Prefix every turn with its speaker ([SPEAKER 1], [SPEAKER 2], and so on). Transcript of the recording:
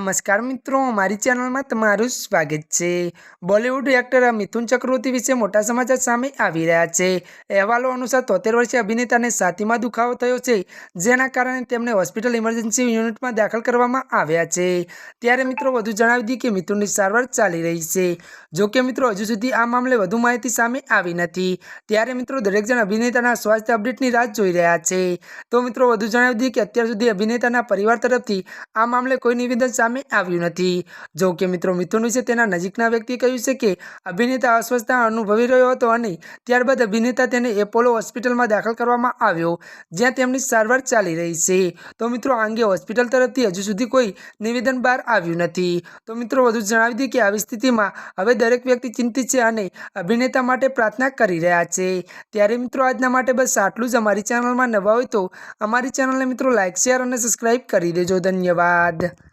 [SPEAKER 1] નમસ્કાર મિત્રો, મારી ચેનલમાં તમારું સ્વાગત છે. બોલિવૂડ એક્ટર મિથુન ચક્રવર્તી વિશે મોટા સમાચાર સામે આવી રહ્યા છે. અહેવાલો અનુસાર તોતેર વર્ષીય અભિનેતાને છાતીમાં દુખાવો થયો છે, જેના કારણે તેમને હોસ્પિટલ ઇમરજન્સી યુનિટમાં દાખલ કરવામાં આવ્યા છે. ત્યારે મિત્રો વધુ જણાવી દઈએ કે મિથુનની સારવાર ચાલી રહી છે. જો કે મિત્રો, હજુ સુધી આ મામલે વધુ માહિતી સામે આવી નથી. ત્યારે મિત્રો, દરેક જણ અભિનેતાના સ્વાસ્થ્ય અપડેટની રાહ જોઈ રહ્યા છે. તો મિત્રો, વધુ જણાવી દઈએ કે અત્યાર સુધી અભિનેતાના પરિવાર તરફથી આ મામલે કોઈ નિવેદન સામે આવ્યું નથી. જો કે મિત્રો મિથુન વિશે તેના નજીકના વ્યક્તિએ કહ્યું છે કે અભિનેતા અસ્વસ્થતા અનુભવી રહ્યો હતો અને ત્યારબાદ અભિનેતા તેને એપોલો હોસ્પિટલમાં દાખલ કરવામાં આવ્યો, જ્યાં તેમની સારવાર ચાલી રહી છે. તો મિત્રો આ અંગે હોસ્પિટલ તરફથી હજુ સુધી કોઈ નિવેદન બહાર આવ્યું નથી. તો મિત્રો વધુ જણાવી દઈએ કે આવી સ્થિતિમાં હવે દરેક વ્યક્તિ ચિંતિત છે અને અભિનેતા માટે પ્રાર્થના કરી રહ્યા છે. ત્યારે મિત્રો આજના માટે બસ આટલું જ. અમારી ચેનલમાં નવા હોય તો અમારી ચેનલને મિત્રો લાઇક શેર અને સબસ્ક્રાઈબ કરી દેજો. ધન્યવાદ.